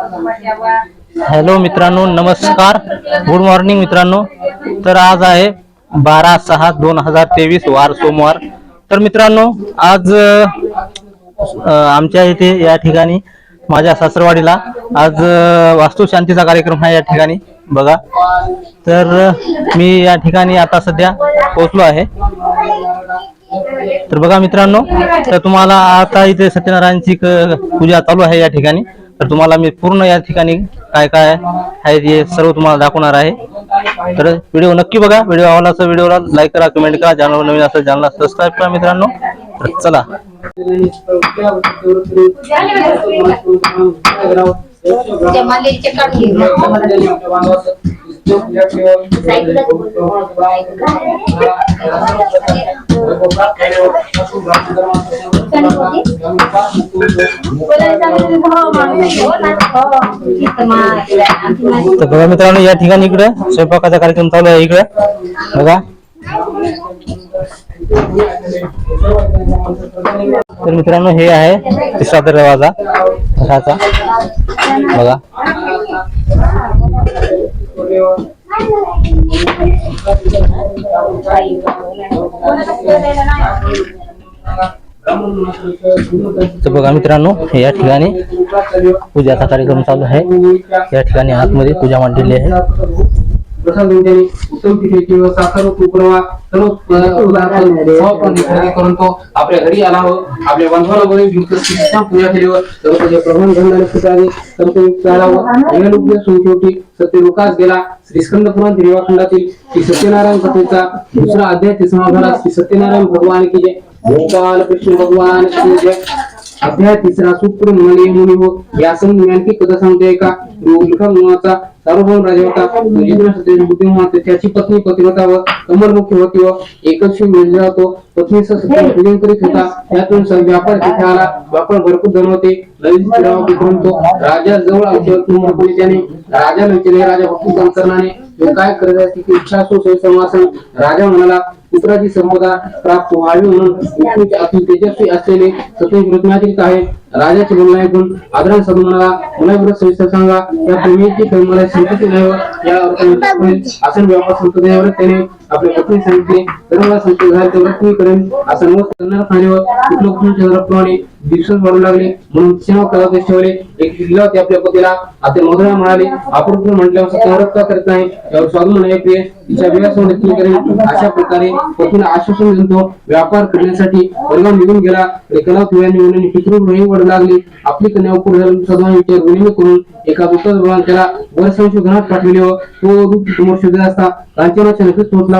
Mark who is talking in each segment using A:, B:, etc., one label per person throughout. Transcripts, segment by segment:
A: Hello मित्रांनो नमस्कार. Good morning मित्रांनो. तर आज आहे बारा सहा दोन हजार तेवीस वार सोमवार. तर मित्रांनो आज आमच्या इथे या ठिकाणी माझ्या सासरवाडीला आज वास्तुशांतीचा कार्यक्रम आहे या ठिकाणी. बघा. तर मी या ठिकाणी आता सध्या पोहोचलो आहे. तर बघा मित्रांनो तर तुम्हाला आता इथे सत्यनारायणची पूजा चालू आहे या ठिकाणी. तर तुम्हाला मी पूर्ण या ठिकाणी काय काय आहे ते सर्व तुम्हाला दाखवणार आहे. तर व्हिडिओ नक्की बघा. व्हिडिओ आवडला असं व्हिडिओला लाईक करा कमेंट करा. चॅनल नवीन असं चॅनलला सबस्क्राईब करा मित्रांनो. तर चला.
B: जमालेचे काढून
A: तर बघा मित्रांनो या ठिकाणी इकडे स्वयंपाकाचा कार्यक्रम चालू आहे इकडे. बघा. तर मित्रांनो हे आहे तिसरा दरवाजा. घराचा बघा. तर बघा मित्रांनो या ठिकाणी पूजाचा कार्यक्रम चालू आहे. या ठिकाणी आतमध्ये पूजा मांडलेली आहे.
C: प्रसाद त्यांनी उत्तम तिथे किंवा साखर तुकडवा सर्व करून तो आपल्या घरी आला आपल्या बांधवाला स्थितीत पूजा केली व प्रमाण घडणारे पिताने सर्व युक्त आला व सत्य लोकास गेला. श्री स्कंद पुराण दिवा खंडातील श्री सत्यनारायण कथेचा दुसरा अध्याय ते समाधान श्री सत्यनारायण भगवान की जय. गोपाल कृष्ण भगवान की जय. अध्याय तिसरा सुप्र म्हणे मुनी हो या संज्ञानकी कथा सांगते का मुलाचा सार्वभौम राजा होता. तो सत्याची बुद्धिमान होते. त्याची पत्नी पतिव्रता व कमलमुखी होती व एकच मिळला होतो. पत्नीचा सत्य पूजन करीत होता. त्यातून व्यापार तिथे आला. व्यापार भरपूर धन होते. तो राजा जवळ आमच्या त्याने राजाला विचारले राजा भक्ती संकरणाने. काय करत आहे? तिची इच्छा असो संवासन राजा म्हणाला पुत्राची संपदा प्राप्त व्हावी म्हणून विष्णूचे अति तेजस्वी असलेले सतेज रत्नाचित आहे. राजाचे बोलणे ऐकून आदराने साधू म्हणाला मला विरोध सविस्तर सांगा या प्रेमीची काही मला संतती नाही व या आसन व्यापार संततेवर त्याने आपल्या पत्नी सांगितले तर संशय झाला झाले तर व्रत मी करेन असं मत करणार खाण्यावर व चंद्रप्रमाणे दिवसच वाढू लागले. म्हणून सेवा करावं ठेवले. एक दिला होते आपल्या पतीला. आता मधुरा म्हणाले आपण म्हटल्यावर सत्यव्रत का करत नाही? यावर स्वागत म्हणाले प्रिय तिच्या विलासावर मी करेन. अशा प्रकारे पतीला आश्वासन देऊन तो व्यापार करण्यासाठी वर्गावर निघून गेला. एकाला तुळ्याने मुलांनी पितृ रोही वाढू लागली. आपली कन्या उपूर झाली सदवा विचार विनिमय करून एका दुसऱ्या भगवान त्याला वर संशोधनात पाठविले व तो रूप समोर शोधला असता. कांचनाच्या नक्कीच पोहोचला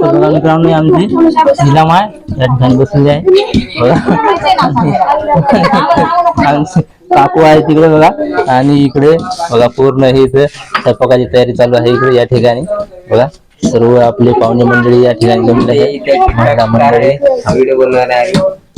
A: बघा मित्रांनो आमची निलाम आहे या ठिकाणी बसलेली आहे. काकू आहे तिकडे बघा. आणि इकडे बघा पूर्ण हे इथे स्वयंपाकाची तयारी चालू आहे इकडे या ठिकाणी. बघा सर्व आपले पाहुणे मंडळी या ठिकाणी जमले आहे. मंडळी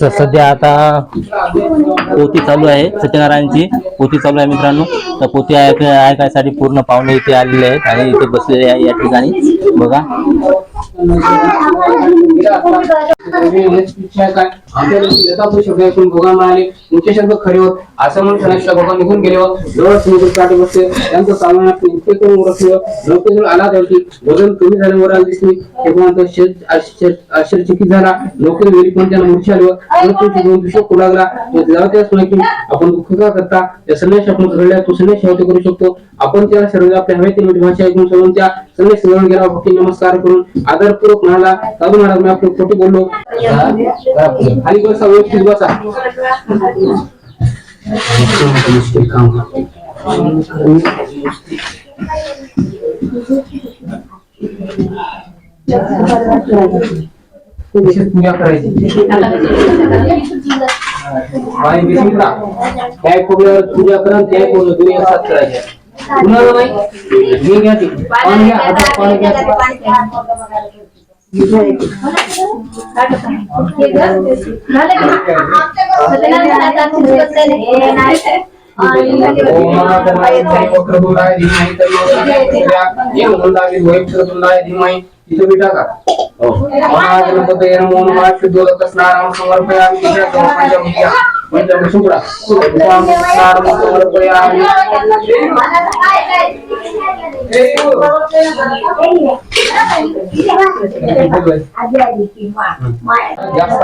A: तर सध्या आता पोती चालू आहे सत्यनारायणची पोती चालू आहे मित्रांनो. तर पोती ऐक ऐकायसाठी पूर्ण पाहुणे इथे आलेले आहेत आणि इथे बसलेले आहे या ठिकाणी. बघा.
C: तुमचे शब्द खरे होत असं म्हणून क्षणाच्या भगवान निघून गेले व जवळ समुद्र काठी बसले त्यांचं सामान इतके करून ओळखले. नौकेजवळ आला त्यावरती वजन कमी झाल्यावर आला दिसली. तेव्हा आश्चर्यचकित झाला. नोकरी वेळी पण त्याला मूर्छा आली व लागला. व त्याला त्याच की आपण दुःख का करता? त्या संन्यास आपण घडल्या तो संन्यास शेवटी करू शकतो. आपण त्या सर्व आपल्या हवे ते भाषा ऐकून सोडून त्या संन्यास समजून केला. भक्ती नमस्कार करून आदरपूर्वक म्हणाला साधू महाराज मी आपण खोटी बोललो. खाली बसा व्यवस्थित बसा. काम पूजा करायची काय कोबऱ्यावर पूजा करा त्या कोबऱ्या दोन्ही एकसाथ करायच्या कुणाला नाही हे घ्या ते पाणी घ्या हातात पाणी घ्या वक्रतुंडाय धीमहि तन्नो सूर्य वक्रतुंडाय धीमहि इथे बी टाका महागणपतये नमो नमः शुद्धोदक स्नानं समर्पयामि तिसऱ्या पंचमुख्या पंचम शुक्रा उपाम स्नानं समर्पयामि जास्त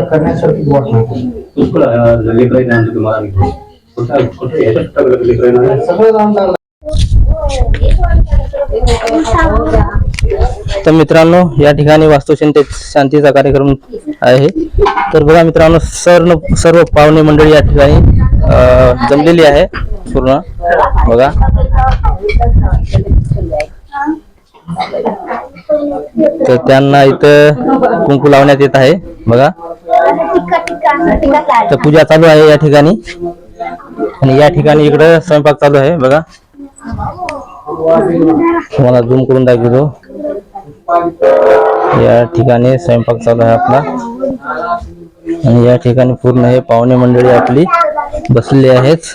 C: करण्यासाठी
A: तर मित्रांनो या ठिकाणी वास्तुशांती शांतीचा कार्यक्रम आहे. तर बघा मित्रांनो सर्व सर्व पाहुणे मंडळी या ठिकाणी जमलेली आहे पूर्ण. बघा. तर त्यांना इथं कुंकू लावण्यात येत आहे बघा. तर पूजा चालू आहे या ठिकाणी. आणि या ठिकाणी इकडं स्वयंपाक चालू आहे बघा. तुम्हाला झूम करून दाखवतो. या ठिकाणी स्वयंपाक चालू आहे आपला. आणि या ठिकाणी पूर्ण हे पाहुणे मंडळी आपली बसलेली आहेत.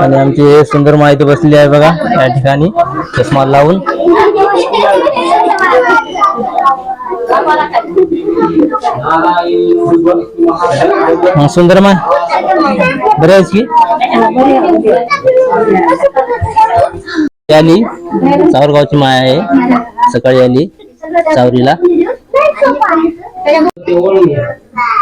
A: आणि आमची हे सुंदर माहिती बसलेली आहे बघा या ठिकाणी. चष्मा लावून. सुंदर माय बरं आहेस की? आली सावरगावची माय आहे. सकाळी आली सावरीला.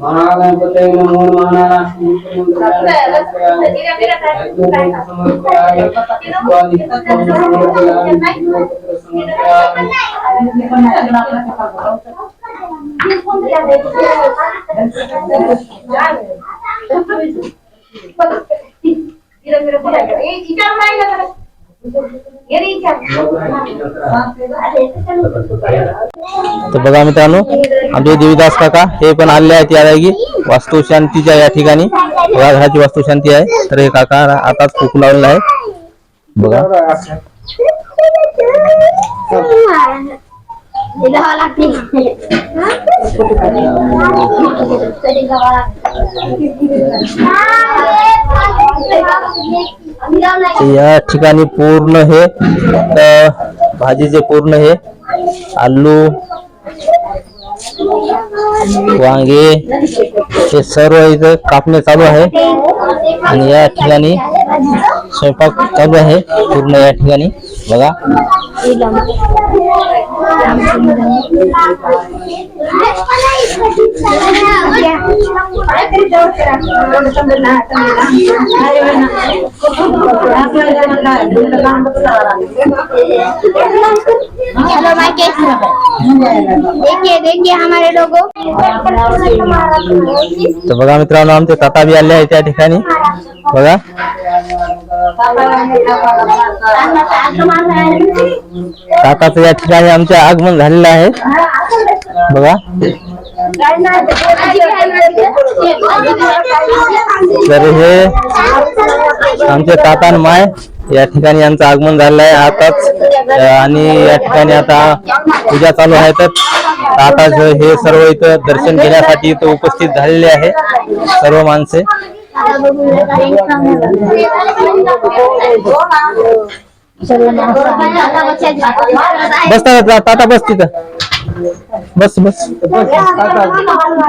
C: महागणपतये नमो नमः नारायण समर्पयामि पुष्पादि पुष्पं समर्पयामि समर्पयामि
A: तर बघा मित्रांनो आमचे देवीदास काका हे पण आलेले आहेत या जागी. वास्तुशांतीच्या या ठिकाणी. बघा घराची वास्तुशांती आहे. तर हे काका आताच कुकू लावलेला आहे बघा. या ठिकाणी पूर्ण हे अ, भाजीचे पूर्ण हे आलू वांगे हे सर्व इथं कापणे चालू आहे. आणि या चालू आहे पूर्ण या बघा.
B: हेलो माय कैसे देखिए देखिए हमारे लोगों
A: तर बघा मित्रांनो, आमचे ताता बी आले आहेत त्या ठिकाणी. बघा. ताताचं या ठिकाणी आमचे आगमन झालेलं आहे. बघा. तर हे आमचे काकान माय या ठिकाणी यांचं आगमन झालेलं आहे. आताच आणि या ठिकाणी आता पूजा चालू आहे. तर आताच हे सर्व इथं दर्शन घेण्यासाठी इथं उपस्थित झालेले आहे सर्व माणसे. बस ताता ताता बस तिथं. बस बस.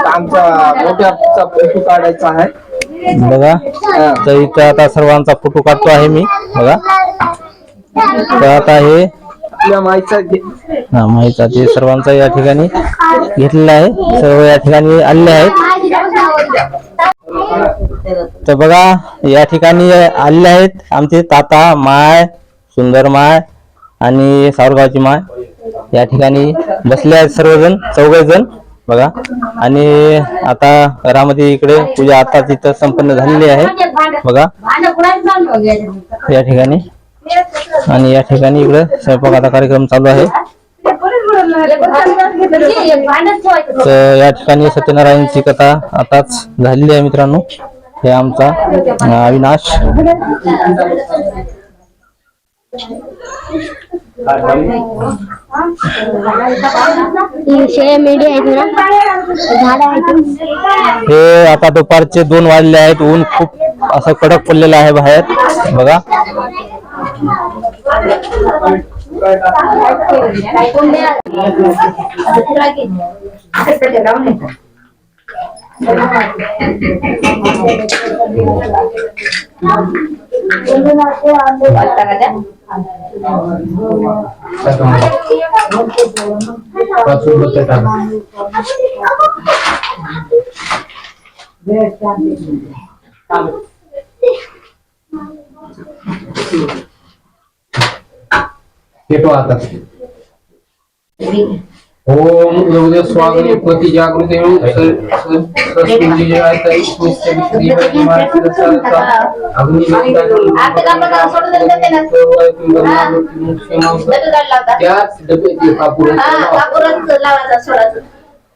C: आमचा मोठ्याचा फोटो काढायचा आहे.
A: बघा तर इथं आता सर्वांचा फोटो काढतो आहे मी. बघा. तर आता हे
C: आपल्या माईचा
A: हा माहिती ते सर्वांचा या ठिकाणी घेतलेला आहे. सर्व या ठिकाणी आलेले आहेत. तर बघा या ठिकाणी आलेले आहेत आमचे ताता माय सुंदर माय आणि सावरगावची माय या ठिकाणी बसले आहेत सर्वजण चौघ जण बघा. आणि आता घरामध्ये इकडे पूजा आता तिथं संपन्न झालेली आहे बघा. या ठिकाणी. आणि या ठिकाणी इकडे स्वयंपाकाचा कार्यक्रम चालू आहे. तर या ठिकाणी सत्यनारायणची कथा आताच झालेली आहे मित्रांनो. हे आमचा अविनाश. हे आता दुपारचे दोन वाजले आहेत. ऊन खूप असं कडक पडलेलं आहे बाहेर. बघा.
C: येतो आता. ओम स्वागत पती जागृती संस्कृती जयाचा विष्णुस्य विष्णुदेवाची माहिती रसाचा अग्नी त्याच डबे कापूर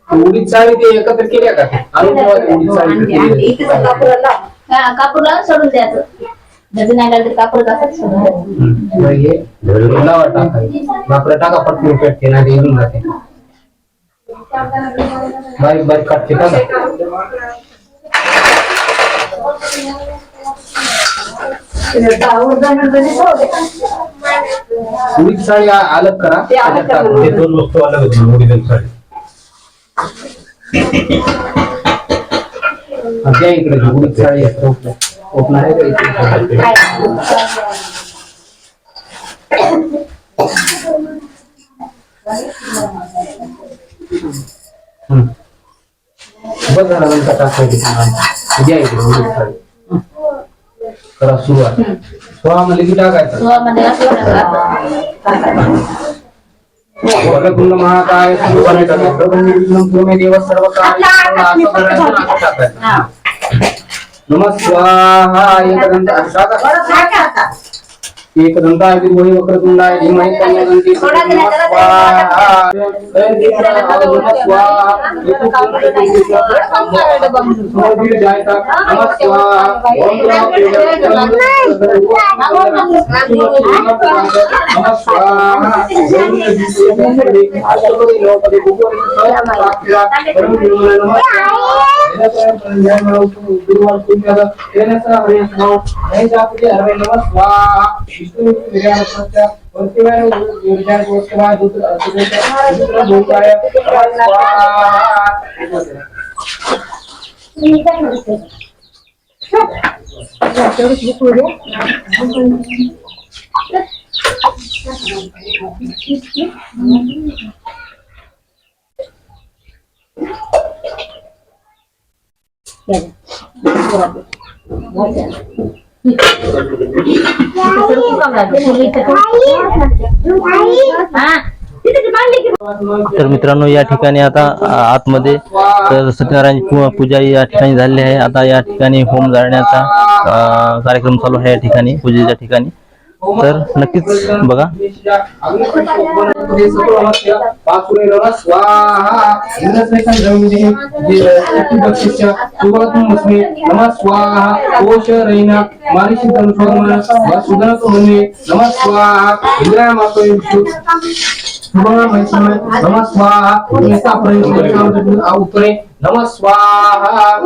C: उडीद साडी ते एकत्र केल्या का अनुभवात साडी केली
B: कापूरला सोडून द्यायचं जर नाही लागलं कापूर असंच सोडून द्यायचं.
C: लावा टाकायची बापरा टाका पटकन पेटते ना ते जाते. बारीक बारीक काटते टाका उडीद साडी अलग करा दे.
D: दोन वस्तू अलग होती
C: आणि त्या इकडे उडीद साडी. टोपलं आहे का? हम्म. बस झाला नंतर टाकायची द्या इकडे उडीद साडी करा सुरुवात की टाकायचं महाकाय देव सर्व कार्य नमः स्वाहा एकदंत टाका एकदंताय विद्महे वक्रतुंडाय धीमहि तन्नो दन्ति नमः स्वाहा नमः स्वाहा समर्पित जायता नमः स्वाहा ओम नमः स्वाहा अष्टपदी नवपदी भूपदी सहस्राक्षरा
A: तर मित्रांनो या ठिकाणी आता आतमध्ये तर सत्यनारायण पूजा या ठिकाणी झालेली आहे. आता या ठिकाणी होम जाळण्याचा कार्यक्रम चालू आहे या ठिकाणी पूजेच्या ठिकाणी. तर नक्कीच बघा.
C: नमः स्वाहा कोश नमः स्वाहा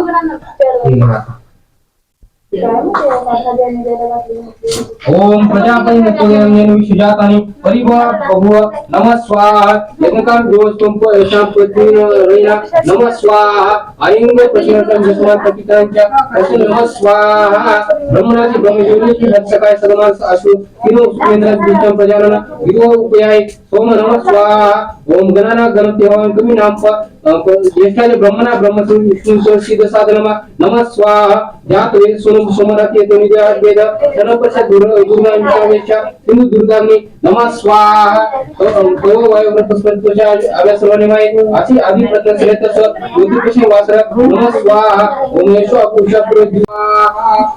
C: ओम प्रजापति मुक्तोदयन विशुजातानि परिभव बभुव नमः स्वाहा यज्ञकाल जोस्तुम यशाम पत्नीन रैना नमः स्वाहा आयंग प्रश्नांच्या जसमा पतितांच्या असे नमः स्वाहा ब्रह्मणाची ब्रह्मज्योती दक्षकाय सगमास आशु तिनो सुमेंद्र दिष्टम प्रजानन विदो उपयाय सोम नमः स्वाहा ओम गणाना गणपती हवान कमी नाम प ज्येष्ठाले ब्रह्मणा ब्रह्मसु विष्णु सिद्ध साधनमा नमः स्वाहा जात वेद सोनम सोमराती येतो निजा वेद सर्वपक्षा दुर दुर्गा विचावेशा हिंदू दुर्गाग्नी नमः स्वाहा तो वायु प्रस्पतोषा आव्या सर्वांनी माय अशी आधी प्रत्यक्ष श्रेतस ज्योतिपशी वासरा नमः स्वाहा ओम येशो अपुरुषा पुरो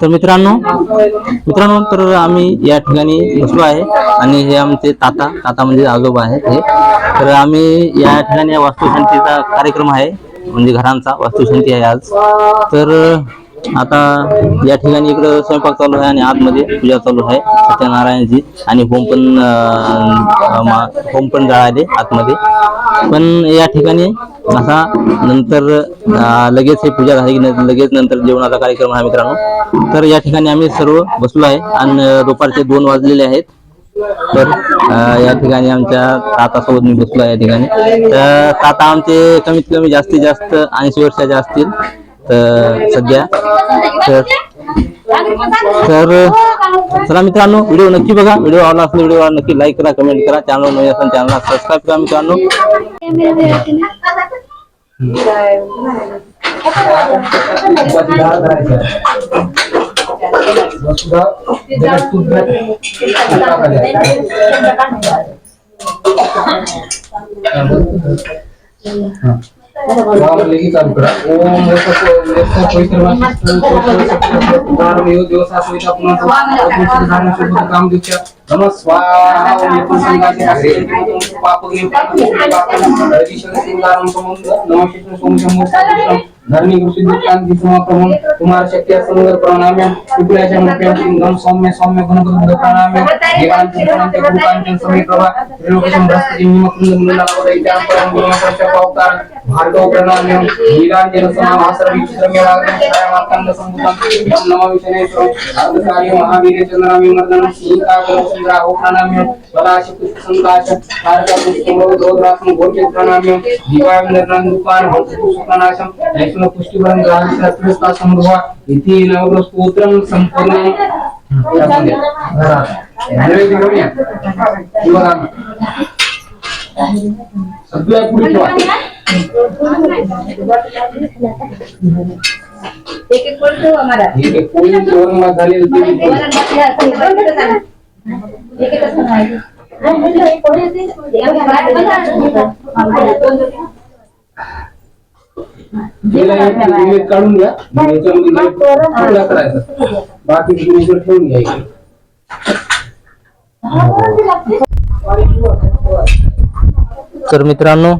A: तर मित्रांनो मित्रांनो तर आम्ही या ठिकाणी बसलो आहे आणि हे आमचे ताता ताता म्हणजे आजोबा आहेत हे तर आम्ही या ठिकाणी वास्तुशांतीचा कार्यक्रम आहे. म्हणजे घरांचा वास्तुशांती आहे आज. तर आता या ठिकाणी इकडं स्वयंपाक चालू आहे आणि आतमध्ये पूजा चालू आहे. सत्यनारायणची आणि होम पण होम पण जाळाले आतमध्ये. पण या ठिकाणी असा नंतर लगेच हे पूजा झाली की लगेच नंतर जेवणाचा कार्यक्रम आहे मित्रांनो. तर या ठिकाणी आम्ही सर्व बसलो आहे आणि दुपारचे दोन वाजलेले आहेत. तर या ठिकाणी आमच्या तातासोबत मी बसलो या ठिकाणी. तर ताता आमचे कमीत कमी जास्तीत जास्त ऐंशी वर्षाचे असतील. तर सध्या. तर तर चला मित्रांनो व्हिडिओ नक्की बघा. व्हिडिओ आवडला असेल व्हिडिओ नक्की लाईक करा कमेंट करा. चॅनल नवीन असेल चॅनलला सबस्क्राईब करा मित्रांनो.
C: चालू करा ओम दिवस असोयता पुन्हा काम दिवच्या नम स्वाहा पाप नम शिष्ण सोम शंभू धरणी गुरुसिद्ध कांती समाप्रमण कुमार शक्य समंगल प्रणाम्य शुक्लाच्या मुख्य सिंगम सौम्य सौम्य गुणगुण प्रणाम्य. देवांचे प्रणांचे गुरुकांचन समी प्रभा त्रिलोकेशं बृहस्पती निमकुंद मुंडला वदैत्यां परम गुरुमकरस्य पावकार भार्गव प्रणाम्य नीलांजन समाभासर विचित्रम्य वाग्यं छायामार्तांड संभूतं ओम नमः विष्णुेश्वर अर्धकार्य महावीर चंद्रामी मर्दन सीता गुरुचंद्रा चंद्राहो प्रणाम्य बलाश पुष्प संकाश भारत पुष्प दोद्रात्म गोचर प्रणाम्य निर्णय दुकान हंस पुष्प प्रणाशम लक्ष्मण पुष्टिवरं ग्राही शास्त्रस्ता समृहा इति नवग्रह स्तोत्रं संपूर्ण नैवेद्य घेऊया शिवराम सगळ्या पुढे ठेवा
E: एक एक बोलतो हमारा
C: हे कोणी औरंगाबाद झालेलं ते बी बोल.
E: एक एक असं नाही
C: एक काढून घ्या. याच्यामध्ये लाइट तुकडा करायचा. बाकी ठेवून घ्या इकडे.
A: तर मित्रांनो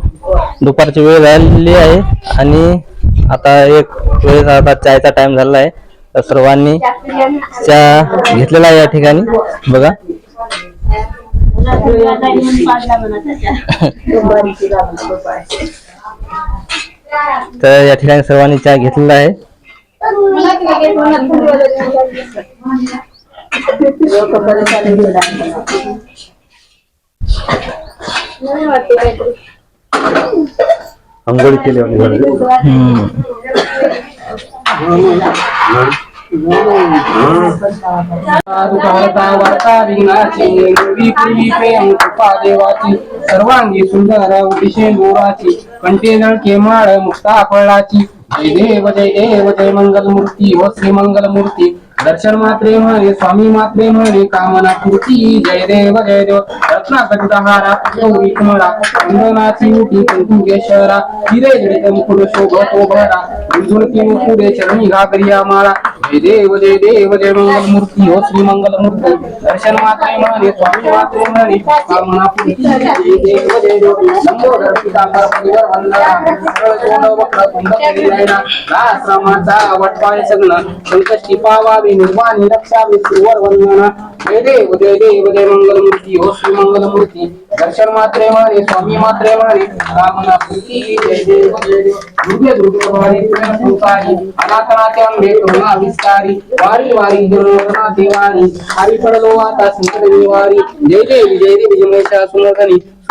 A: दुपारची वेळ झालेली आहे आणि आता एक वेळ आता चायचा टाइम झालेला आहे. तर सर्वांनी चहा घेतलेला आहे या ठिकाणी. बघा. तर या ठिकाणी सर्वांनी चहा घेतलेला आहे.
D: अंघोळी केली
C: वार्ता पूर्वी प्रेम कृपा देवाची सर्वांगी सुंदर उदिशे मोराची कंठे जळके माळ मुक्ता फळाची जय देव जय देव जय मंगल मूर्ती व हो श्री मंगल मूर्ती दर्शन मात्रे हरे स्वामी मात्रे हरे कामना पूर्ती जय देव जय देव. रत्नाकटित हारा गौरी कुमरा चंदनाची उटी कुंकुकेश्वरा हिरे जडित मुकुट शोभतो भरा विंधुरती मुकुडे चरणी घागरिया माळा. जय देव जय देव जय मंगल मूर्ती हो श्री मंगल मूर्ती दर्शन मात्रे हरे स्वामी मात्रे हरे कामना पूर्ती जय देव जय देव. लंबोदर पितांबर परिवार वंदना. सरळ तोंड वक्र कुंभ केली जायना आश्रमाचा वटपाय सगळं संकष्टी पावावे. निर्वाणी रक्षावी सुवर वंदना जय देव जय देव जय मंगल मूर्ती हो श्री मंगल मूर्ती दर्शन मात्रे म्हणे स्वामी मात्रे म्हणे कामना पूर्ती जय देव जय देव। दुर्गे दुर्गे भवानी तुझ्या संसारी अनाथनाथे अंबे करुणा विस्तारी वारी वारी गुरुना देवानी हरी पडलो आता संकट निवारी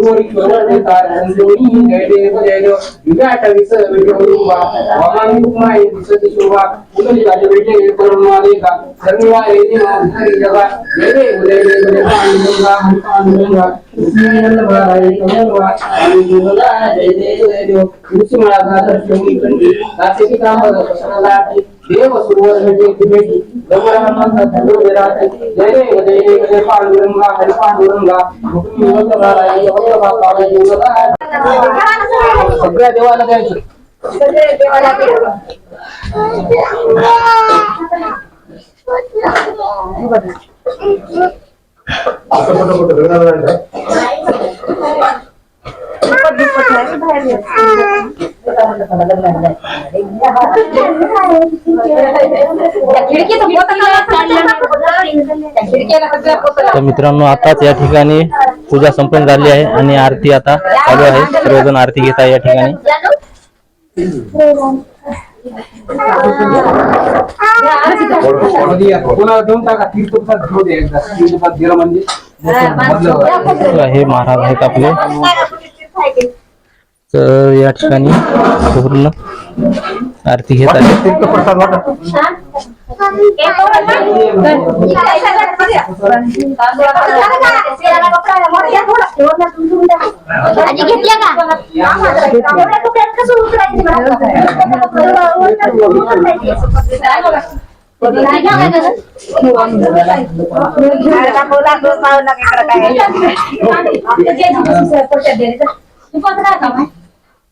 C: जय देव जय महेशा सुमर्धनी सुवरी जय देव जय देव जय महेशा सुमर्धनी सुवरी सुवर्धे तारसिंगनी जय देव जय देव प्रसन्न हृदय प्रसन्न होय शिवाचा देशापासून सोडे कुळापासून सोडे लोकाच्या अंगे तुझ्यापासून पूर्ण विलासा मराठा विनराला प्रपद जलेशा जय देव जय देव जय महेशा सुमर्धनी सुवरी सुवर्धे तारसिंगनी जय देव जय देव विराट विस विठोबा वामानी उपमाई दिसती शोभा उदरी राजे भेटे करून मालेका सर्वा येते हरी जगा जय देव जय देव जय पांडुरंगा हरी पांडुरंगा श्रीवल्लभा हरी कमलवा आणि देवला जय देव जय देव कृष्णा घातर शेवणी कंठी दासे की काम प्रसन्नलाटी देव सुरवर जय देव जय देव जय पांडुरंगा हरी पांडुरंगा. सगळ्या देवाला द्यायचं.
A: तर मित्रांनो आताच या ठिकाणी पूजा संपन्न झाली आहे आणि आरती आता चालू आहे. सर्वजण आरती घेत आहे या ठिकाणी.
C: कोणाला देऊन टाका? तीर्थोपचार घेऊ दे एकदा. तीर्थोपचार दिलं म्हणजे.
A: हे महाराज आहेत आपले. तर या ठिकाणी पूर्ण आरती घेत आहे
B: घेतल्या का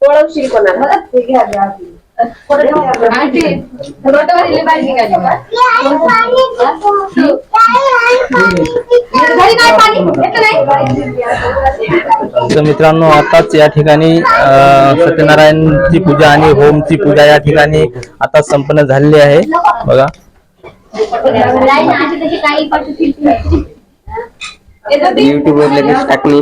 E: ओळखशील कोणाला
A: तर मित्रांनो आताच या ठिकाणी सत्यनारायणची पूजा आणि होमची पूजा या ठिकाणी आता संपन्न झालेली आहे. बघा. युट्यूब वर लगेच टाकली.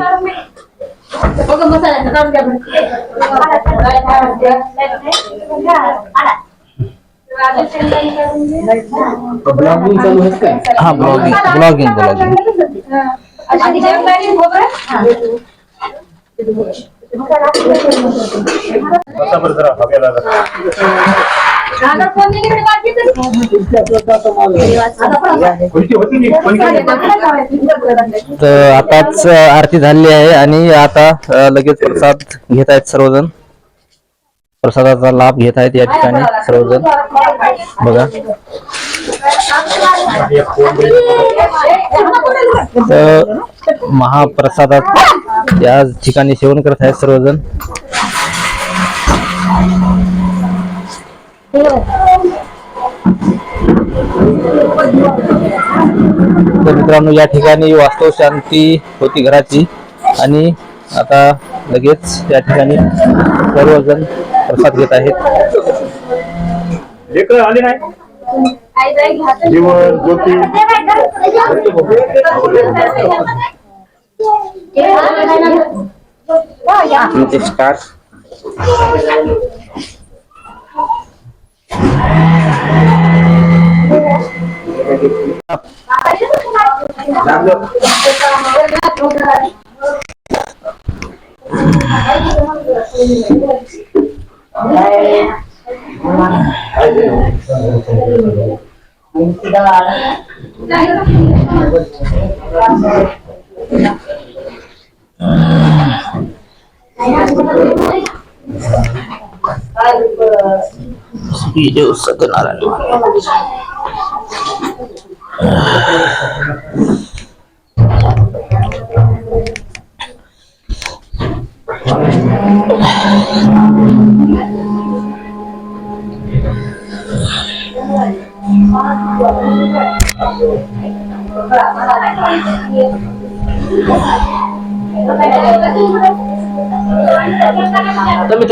C: ब्लॉगिंग चालू आहे काय
A: हा ब्लॉगिंग ब्लॉगिंग ब्लॉगिंग तर आताच आरती झालेली आहे आणि आता लगेच प्रसाद घेत आहेत सर्वजण. प्रसादाचा लाभ घेत आहेत या ठिकाणी सर्वजण. बघा. तर महाप्रसादात या ठिकाणी सेवन करत आहेत सर्वजण. तर मित्रांनो या ठिकाणी वास्तव शांती होती घराची. आणि आता लगेच या ठिकाणी सर्वजण प्रसाद घेत आहेत.
D: लेकर आले नाही? जीवन ज्योती.
A: तुमचे ቪዲዮ ውስጥ ግን አላለሁ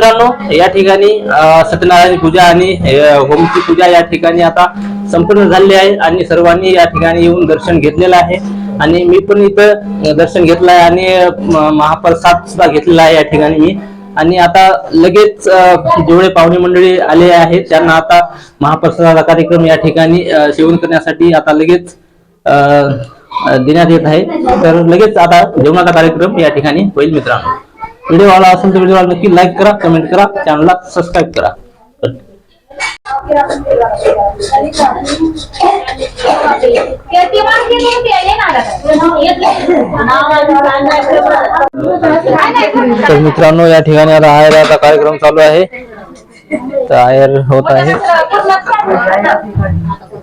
A: मित्रांनो या ठिकाणी सत्यनारायण पूजा आणि होमची पूजा या ठिकाणी आता संपूर्ण झालेली आहे आणि सर्वांनी या ठिकाणी येऊन दर्शन घेतलेलं आहे. आणि मी पण इथं दर्शन घेतलं आहे आणि महाप्रसाद सुद्धा घेतलेला आहे या ठिकाणी मी. आणि आता लगेच जेवढे पाहुणे मंडळी आले आहेत त्यांना आता महाप्रसादाचा कार्यक्रम या ठिकाणी सेवन करण्यासाठी आता लगेच अं, देण्यात येत आहे. तर लगेच आता जेवणाचा कार्यक्रम या ठिकाणी होईल मित्रांनो. व्हिडिओ आला असेल तर व्हिडिओला नक्की लाईक करा कमेंट करा चॅनलला सबस्क्राईब करा। तर मित्रांनो, या आता कार्यक्रम चालू आहे. तर आयर होत आहे.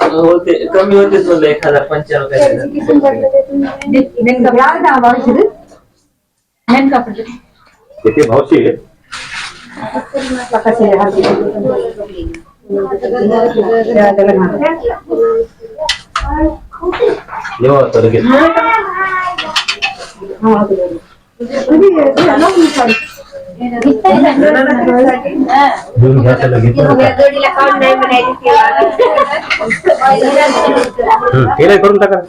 E: वाट्याला आमच्या
D: कपडे हजारात दिलं. हजारात दिलं का
F: होते कमी होतेच म्हणलं एक हजार पंच्याण्णव काय
D: किती भावशी आहे जेव्हा तर घेतलं करून टाका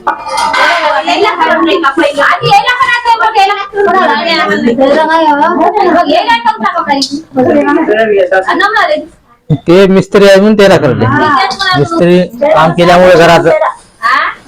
A: ते मिस्त्री अजून म्हणून त्याला करते. मिस्त्री काम केल्यामुळे घराचं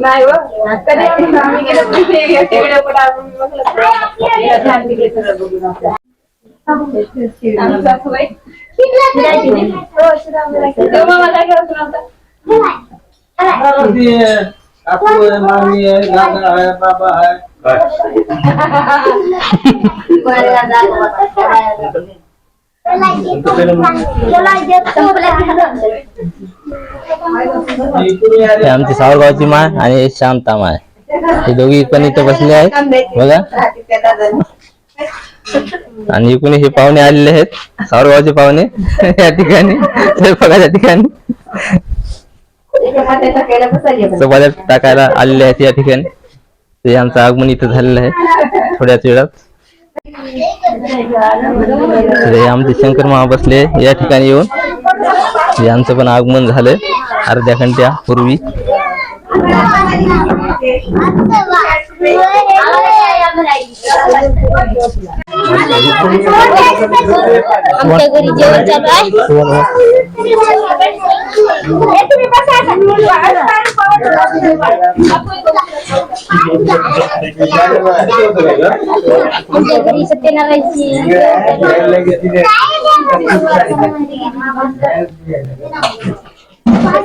E: नाही व्हिडिओ पण आपण बघलं. आमची सासूबाई. हो, श्रीरामला. तेव्हा मला काय करायचं नव्हतं.
D: काय
A: हे आमची सावरगावची माय आणि हे शांता माय हे दोघी पण इथे बसले आहेत बघा आणि इकडून हे पाहुणे आलेले आहेत. सावरगावचे पाहुणे. या ठिकाणी. स्वयंपाकाच्या ठिकाणी. चपात्या टाकायला आलेले आहेत या ठिकाणी. ते आमचं आगमन इथं झालेलं आहे. थोड्याच वेळात. तर हे आमचे शंकर महा बसले या ठिकाणी येऊन. हे आमचं पण आगमन झालं अर्ध्या घंट्या पूर्वी.
B: आमच्या घरी जेवण चालू आहे. घरी सत्यनारायणची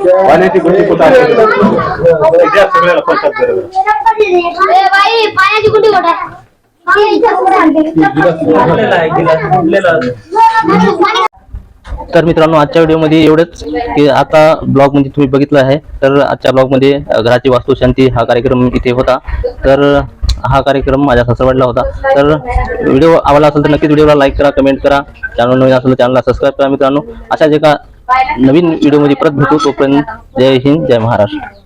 D: पाण्याची गुंडी कुठं सगळ्याला पंचायत बरोबर
B: बाई पाण्याची कुठे कुठे
A: तर मित्रांनो आजच्या व्हिडिओमध्ये एवढंच की आता ब्लॉगमध्ये तुम्ही बघितलं आहे. तर आजच्या ब्लॉगमध्ये घराची वास्तुशांती हा कार्यक्रम इथे होता. तर हा कार्यक्रम माझ्या ससरवाडला होता. तर व्हिडिओ आवडला असेल तर नक्कीच व्हिडिओला लाईक करा कमेंट करा. चॅनल नवीन असेल तर चॅनलला सबस्क्राईब करा मित्रांनो. अशा जे का नवीन व्हिडिओमध्ये परत भेटू. तोपर्यंत जय हिंद जय महाराष्ट्र.